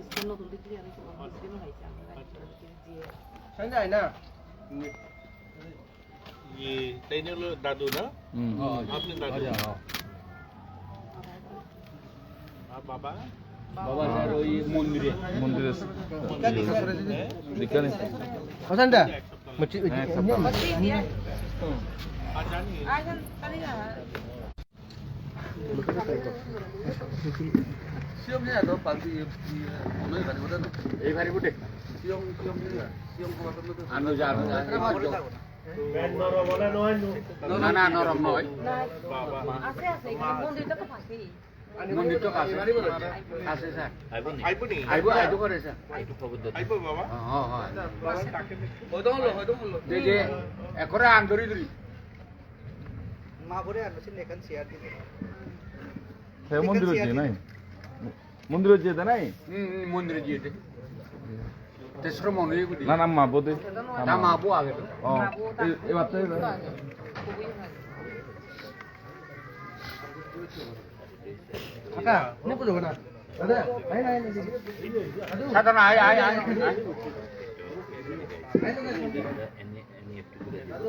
President নতুন degree আমি president হয়েছে আমি দিয়ে সঞ্জয় না ইয়ে, তাই হলো দাদু না আপনি দাদু আর বাবা বাবা স্যার ওই মন্দিরে মন্দিরে হ্যাঁ? বিজ্ঞানী মনে তো কাছে আছে স্যার আইবো নি আইবো আইবো করে স্যার আইবো হ্যাঁ হ্যাঁ বাবা। হয়তো হলো হয়তো হলো একরে আন্দরি মা এখান হে মন্দিরে নাই মন্দিরে যে নাই? হুম হুম, মন্দিরে গিয়ে দে। তেসর মনে না না মা বোধে না আগে ও এবার তো খুবই কাকা নে পুজো না। দাদা নাই। দাদু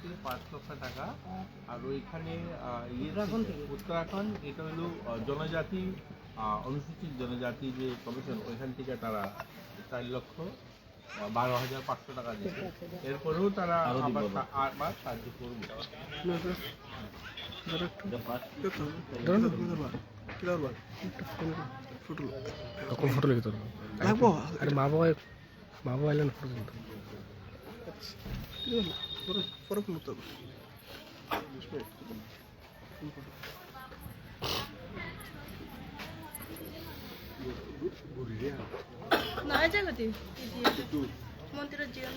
থেকে পাঁচ লক্ষ টাকা আর ওইখানে ইয়ে উত্তরাখণ্ড এটা হলো জনজাতি অনুসূচিত জনজাতি যে কমিশন ওইখান থেকে তারা চার লক্ষ বারো হাজার পাঁচশো টাকা দিচ্ছে এরপরেও তারা আবার সাহায্য করবে তখন ফটো লিখে তোর লাগবো? আরে মা বাবা মা বাবা এলেন ফটো তুলতে। 나야 잘라지. মন্দিরের জীবন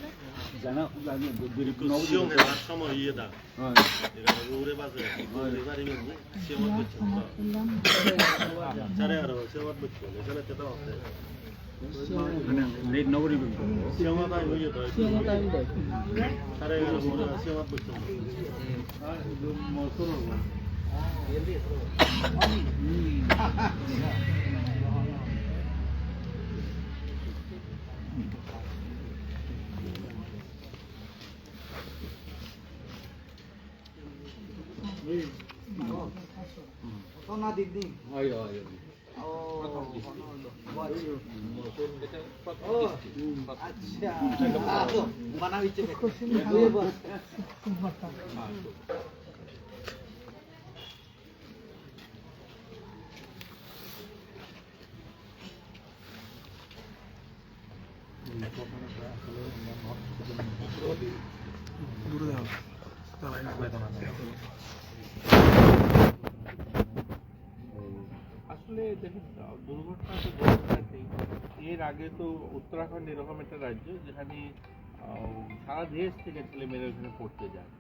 জানা লাগে দুরি নও 수영에 맞춰면 이해다. 내가 오래 봐서 오래가리 면 시험을 붙여. 잘해야로 시험을 붙여. 내가 때도 없대. মানে লেট নগরি 시험하다 이거 더. 시험하다 이거. 잘해야로 뭐라 시험을 붙여. সোনা দিদি হয় হয় আসলে দেখুন, দুর্ঘটনা তো এর আগে তো উত্তরাখণ্ড এরকম একটা রাজ্য যেখানে সারা দেশ থেকে ছেলেমেয়েরা ওখানে পড়তে যায়।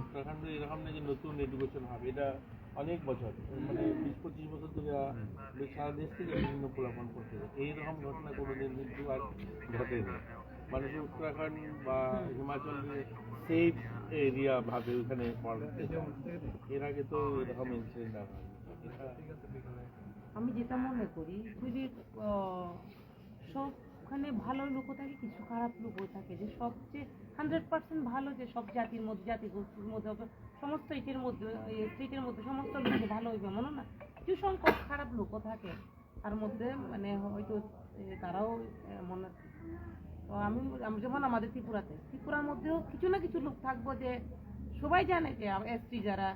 উত্তরাখণ্ড এরকম না যে নতুন এডুকেশন হবে এটা অনেক বছর মানে বিশ পঁচিশ বছর ধরে সারা দেশ থেকে বিভিন্ন পোলাপন করতে যায়। এইরকম ঘটনা কোনোদিন কিন্তু আর ঘটেনি। মানুষ উত্তরাখণ্ড বা হিমাচলে সেফ এরিয়া ভাবে ওখানে পড়াতে এর আগে তো এরকম ইনসিডেন্ট হয়নি। আমি যেটা মনে করি যদি সবখানে ভালো লোকও থাকে কিছু খারাপ লোকও থাকে যে সবচেয়ে হান্ড্রেড পার্সেন্ট ভালো যে সব জাতির মধ্যে জাতি গোষ্ঠীর মধ্যে সমস্ত ইটের মধ্যে স্টেটের মধ্যে সমস্ত লোক ভালো হইবে মনে না। কিছু সংখ্যক খারাপ লোকও থাকে। তার মধ্যে মানে হয়তো তারাও মনে আমি যেমন আমাদের ত্রিপুরাতে, ত্রিপুরার মধ্যেও কিছু না কিছু লোক থাকব যে সবাই জানে যে এসটি যারা।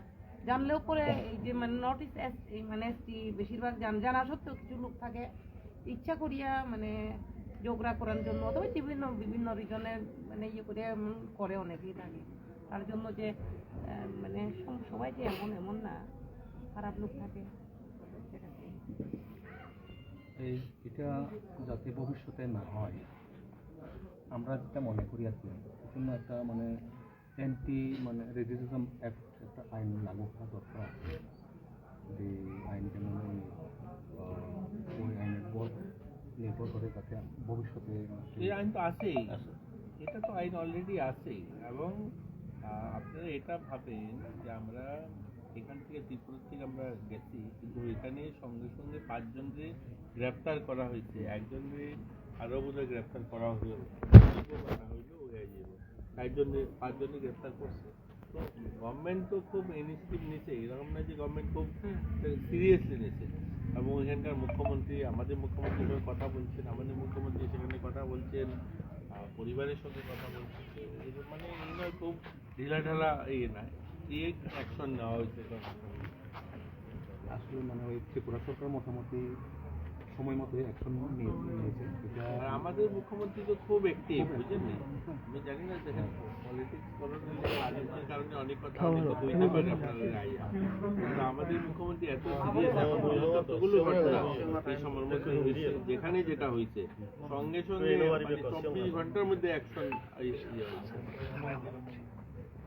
জানলেও পরে এই যে মানে নর্থ ইস্ট এসটি মানে এসটি বেশিরভাগ জান, জানা সত্ত্বেও কিছু লোক থাকে, ইচ্ছা করিয়া মানে যোগরা করার জন্য, অথবা বিভিন্ন বিভিন্ন রিজনের মানে ইয়ে করে করে অনেকেই থাকে। তার জন্য যে মানে সবাই যে এমন এমন না, খারাপ লোক থাকে। এটা যাতে ভবিষ্যতে না হয়। আমরা যেটা মনে করি আর কি জন্য একটা মানে অ্যান্টি মানে রেজিজম অ্যাক্ট একটা আইন লাগু করা দরকার যে আইনটা মানে ওই আইনের উপর নির্ভর করে যাতে ভবিষ্যতে এই আইন তো আছেই। এটা তো আইন অলরেডি আছেই। এবং আপনারা এটা ভাবেন যে আমরা এখান থেকে ত্রিপুরা থেকে আমরা গেছি কিন্তু এখানে সঙ্গে সঙ্গে পাঁচজনকে গ্রেপ্তার করা হয়েছে একজনকে আরও বোধহয় গ্রেপ্তার করা হলো। করা হইল হয়ে যাব চারজনে পাঁচজনে করছে। তো গভর্নমেন্ট তো খুব ইনিশিয়েটিভ নিয়েছে, এরকম না যে গভর্নমেন্ট খুব সিরিয়াসলি নিয়েছে। এবং এখানকার মুখ্যমন্ত্রী, আমাদের মুখ্যমন্ত্রীর সঙ্গে কথা বলছেন, আমাদের মুখ্যমন্ত্রী সেখানে কথা বলছেন পরিবারের সঙ্গে কথা বলছেন। মানে এগুলো খুব ঢিলাঢালা ইয়ে না দিয়ে অ্যাকশন নেওয়া হয়েছে আসলে মানে ওই ত্রিপুরা সরকার মোটামুটি সময় মতো অ্যাকশন নিয়েছে আর আমাদের মুখ্যমন্ত্রী তো খুব অ্যাক্টিভ বুঝলেন না? আমি জানি না দেখেন পলিটিক্স করার রাজনীতির কারণে অনেক কথা পারে আমাদের মুখ্যমন্ত্রী এত সিরিয়াস এখন পর্যন্ত কতগুলো ঘটনা এই সময়ের মধ্যে হয়েছে যেখানে যেটা হয়েছে সঙ্গে সঙ্গে মানে চব্বিশ ঘণ্টার মধ্যে অ্যাকশন ইয়ে হয়েছে।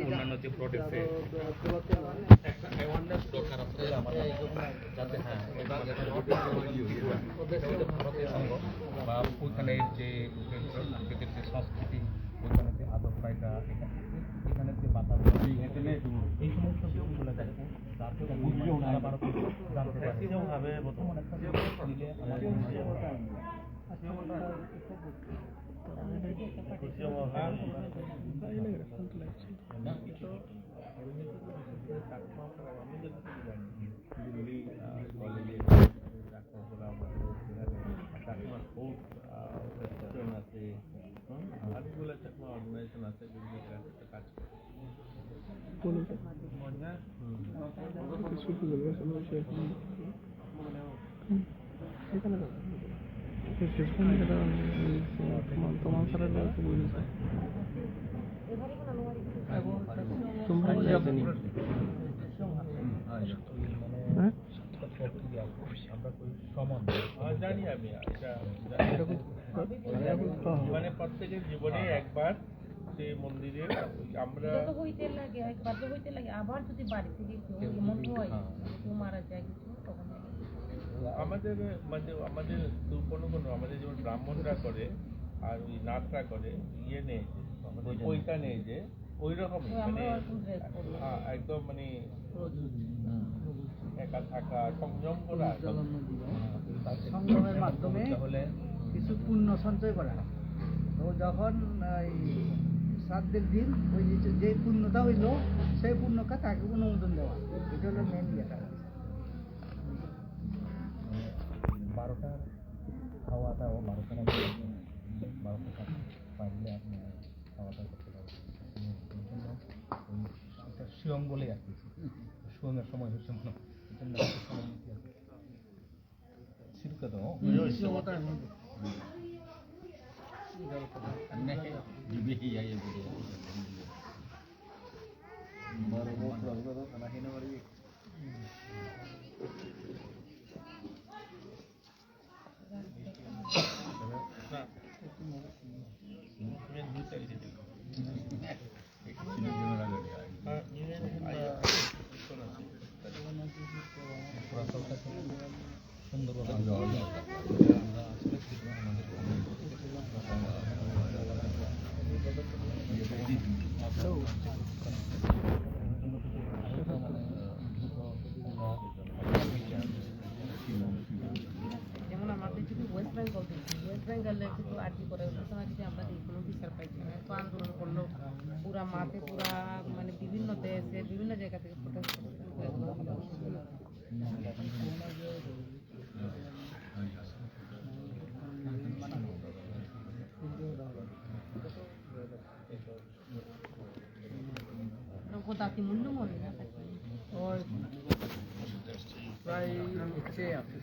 অন্যান্য যে প্রোডাক্টে একটা অ্যাওয়ারনেস দরকার আছে আমাদের যাতে হ্যাঁ ভারতীয় সংঘ বা ওইখানে যে প্রকৃতির যে সংস্কৃতি ওইখানে যে আদব কায়দা এখানে এখানে যে এই সমস্ত দেখো তার থেকে দিল্লি কলেজে আমাদের আছে হুম, চাকমা অর্গানাইজেশন আছে যেগুলো কাজ করে। জানি আমি এটা মানে প্রত্যেকের জীবনে একবার সে মন্দিরে আমরা যত হইতে লাগে একবার তো হইতে লাগে। আবার যদি বাড়ি থেকে কেউ এমন হয় কেউ মারা যায় কিছু তখন আমাদের মানে আমাদের কোনো কোনো আমাদের যেমন ব্রাহ্মণরা করে আর ওই নাটরা করে ইয়ে নেই যে পৈতা নেই। যে ওই রকম মানে হ্যাঁ, একদম মানে একা থাকা সংযম করা। সংগ্রামের মাধ্যমে কিছু পুণ্য সঞ্চয় করা। তো যখন এই শ্রাদ্ধের দিন ওই যে- যে পুণ্যটা হইল সেই পুণ্যকে তাকে অনুমোদন দেওয়া। এটা হলো মেন ইয়েটা বারোটার খাওয়া দাওয়া বারোটার বারোটা পারলে আপনি খাওয়া দাওয়া করতে পারবেন শিয়ম বলে আর কি। শিয়মের সময় হচ্ছে মনে iya kan iya baru mau keluar tuh karena hina mari ಸುಂದರವಾದ jadi pura mati pura. গোদাতি মূল্য মনে ওই প্রায় হচ্ছে আছে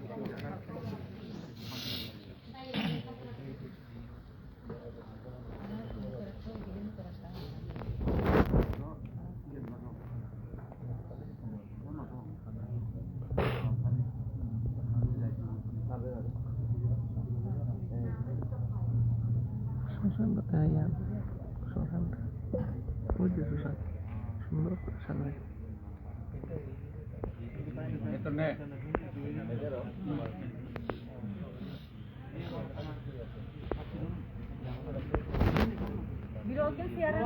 শ্মশানটা তাই আর শ্মশানটা ওই যে শ্মশান সুন্দর করে সাজায় বিরোধী চেয়ারে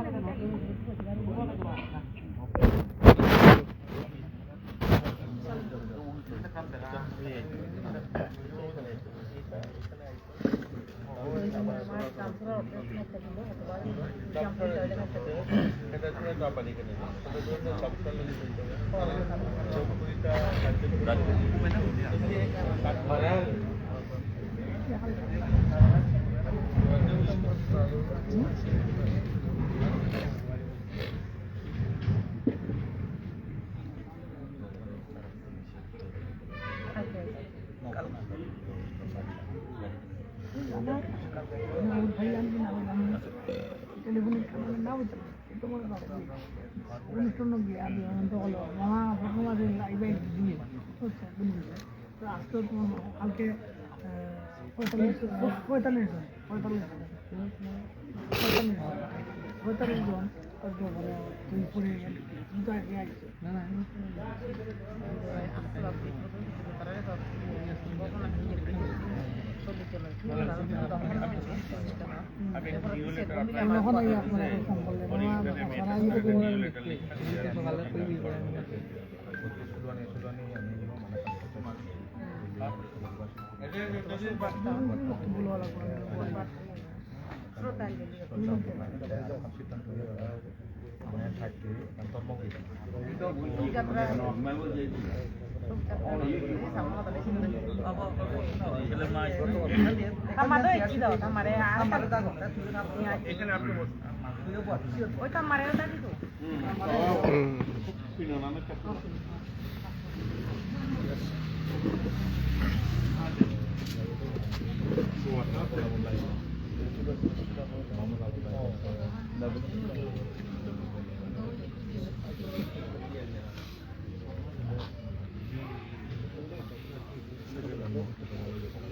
રાજકોટ আজকে কালকে পঁয়তাল্লিশ পঁয়তাল্লিশ জন পঁয়তাল্লিশ জন। পঁয়তাল্লিশ পঁয়তাল্লিশ জন হয়তো তুই পরে কিন্তু না না। এখন এই আপনারা ফোন করলে মামা সারা ইয়ে Tamaré aquí daw, tamaré এখানে আপনি বসুন ওই tamaré ওটা দিতো ওই দিক থেকে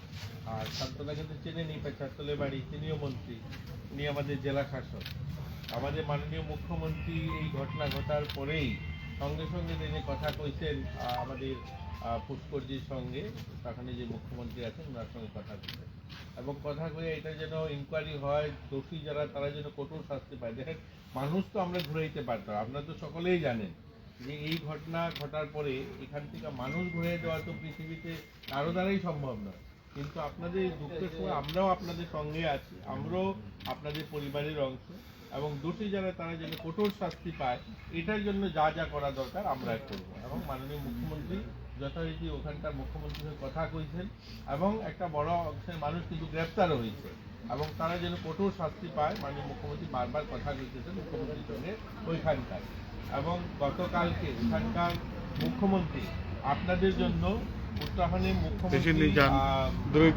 আর শান্তনা কিন্তু চেনে নি পেছাতলে বাড়ি তিনিও মন্ত্রী, উনি আমাদের জেলা শাসক। আমাদের মাননীয় মুখ্যমন্ত্রী এই ঘটনা ঘটার পরেই সঙ্গে সঙ্গে তিনি কথা কইছেন আমাদের পুষ্করজির সঙ্গে ওখানে যে মুখ্যমন্ত্রী আছেন ওনার সঙ্গে কথা কইছেন। এবং কথা কয়ে এটা যেন ইনকোয়ারি হয়, দোষী যারা, তারা যেন কঠোর শাস্তি পায়। দেখেন, মানুষ তো আমরা ঘুরে দিতে পারতাম, আপনারা তো সকলেই জানেন যে এই ঘটনা ঘটার পরে এখান থেকে মানুষ ঘুরে দেওয়া তো পৃথিবীতে কারও দ্বারাই সম্ভব নয়। কিন্তু আপনাদের এই দুঃখের সময় আমরাও আপনাদের সঙ্গে আছি। আমরাও আপনাদের পরিবারের অংশ এবং দোষী যারা তারা যেন কঠোর শাস্তি পায়, এটার জন্য যা যা করা দরকার আমরা করব। এবং মাননীয় মুখ্যমন্ত্রী যথারীতি ওখানকার মুখ্যমন্ত্রীর কথা কইছেন এবং একটা বড় অংশের মানুষ কিন্তু গ্রেপ্তারও হয়েছে এবং তারা যেন কঠোর শাস্তি পায়, মাননীয় মুখ্যমন্ত্রী বারবার কথা কইতেছেন মুখ্যমন্ত্রীর সঙ্গে ওইখানকার। এবং গতকালকে ওখানকার মুখ্যমন্ত্রী আপনাদের জন্য উত্তরাখণ্ডের মুখ্যমন্ত্রী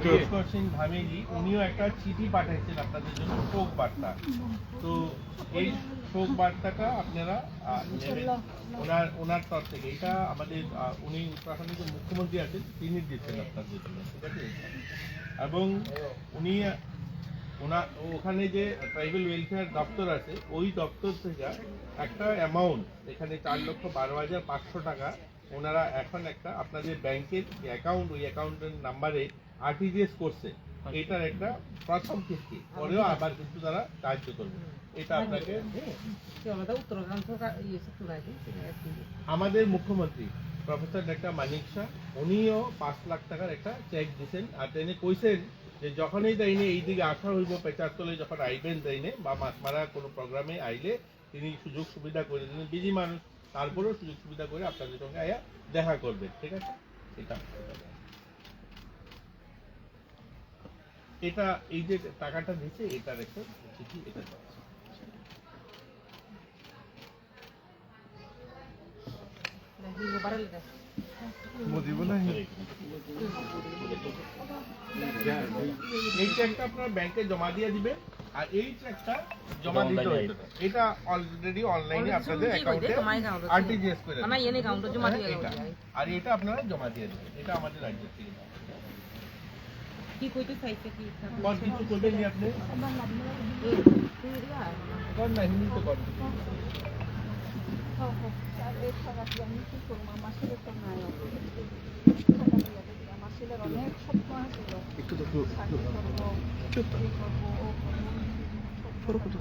পুষ্কর সিং ধামেজি উনিও একটা চিঠি পাঠাইছেন আপনাদের জন্য শোক বার্তা তো এই শোক বার্তাটা আপনারা নেবেন। ওনার ওনার তরফ থেকে। এটা আমাদের উনি উত্তরাখণ্ডের যে মুখ্যমন্ত্রী আছেন তিনি দিচ্ছেন আপনাদের জন্য। ঠিক আছে? এবং উনি ওনার ওখানে যে ট্রাইবেল ওয়েলফেয়ার দপ্তর আছে ওই দপ্তর থেকে একটা অ্যামাউন্ট এখানে চার লক্ষ বারো হাজার পাঁচশো টাকা ওনারা এখন একটা আপনাদের ব্যাংকের অ্যাকাউন্ট ওই অ্যাকাউন্টের নাম্বারে আরটিজিএস করছে। এটার একটা প্রথম কিস্তি পরেও আবার কিন্তু তারা সাহায্য করবে। এটা আপনাকে আমাদের মুখ্যমন্ত্রী, প্রফেসর ডাক্তার মানিক শাহ, উনিও পাঁচ লাখ টাকার একটা চেক দিছেন আর তিনি কইছেন যে যখনই তাইনে এই দিকে আসা হইব পেচারতলে যখন আইবেন তাইনে বা মাছমারা কোনো প্রোগ্রামে আইলে তিনি সুযোগ সুবিধা করে দিলেন। বিজি মানুষ। তারপরেও সুযোগ সুবিধা করে আপনাদের সঙ্গে আয়া দেখা করবে ঠিক আছে? এটা এটা এই যে টাকাটা দিচ্ছে এটা রেখে চিঠি এটা যাচ্ছে। এই চেকটা আপনার ব্যাংকে জমা দিয়ে দিবে আর এই চেকটা জমা দিতে হবে। এটা অলরেডি অনলাইনে আপনাদের অ্যাকাউন্টে আরটিজিএস করে আমার এনে কাউন্টার জমা দিয়ে এটা। আর এটা আপনারা জমা দিয়ে দেবেন। এটা আমাদের রাজ্যের থেকে। কি কইতে চাইছে কি কোন কিছু করবেন আপনি? কোন না হিন্দিতে কোন আমার ছেলের অনেক স্বপ্ন ছিল একটু তো কত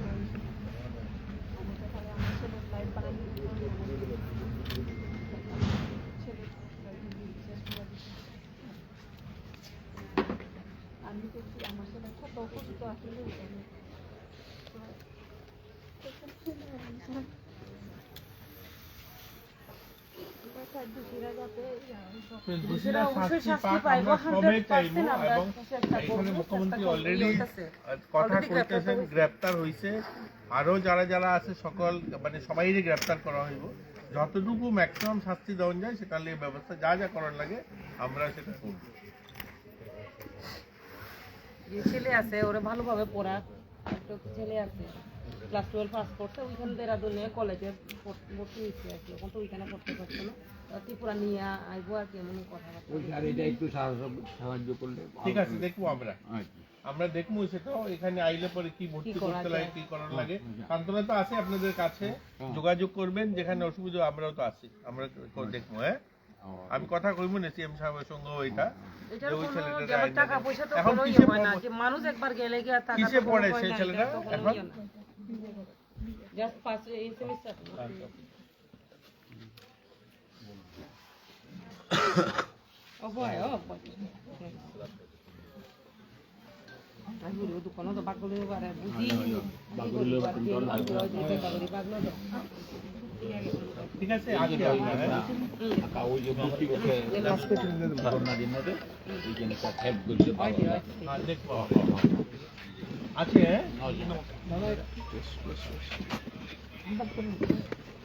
আমি তো আমার ছেলের লাইফ বানাই ছেলের মুখ্যমন্ত্রী অলরেডি কথা গ্রেপ্তার কইতেছেন গ্রেপ্তার হইছে। আরও যারা যারা আছে সকল মানে সবাইকে গ্রেপ্তার করা হইব। যতটুকু ম্যাক্সিমাম শাস্তি দেওয়া যায় সেটার লিয়ে ব্যবস্থা যা যা করার লাগে আমরা সেটা করব। যে ছেলে আছে ওরা ভালোভাবে পড়া। একটা ছেলে আছে ক্লাস টুয়েলভ পাস করছে ওইখানে দেরাদুনে কলেজে ভর্তি হয়েছে আর কি। তো ওইখানে পড়তে পারছে না। ত্রিপুরা নিয়ে আইবো আর কি এমন কথাবার্তা। আর এটা একটু সাহায্য- করলে ঠিক আছে দেখব আমরা। আচ্ছা। আমরা দেখব সেটাও এখানে আইলে পরে কি ভর্তি করতে লাগে কি করার লাগে? সান্ত্বনা তো আছে আপনাদের কাছে। যোগাযোগ করবেন যেখানে অসুবিধা আমরাও তো আছি। আমরা দেখব হ্যাঁ? আমি কথা কইবো না সিএম সাহেবের সঙ্গে ওইটা টাকা পয়সা তো এখন কিসে ইয়ে হয় না যে মানুষ একবার গেলে গিয়ে টাকা কিসে পড়ে সেই ছেলেটা? এখন? জাস্ট পাঁচ এই সেমিস্টার ঠিক আছে? ওই যে করোনা এই হেল্প হ্যাঁ।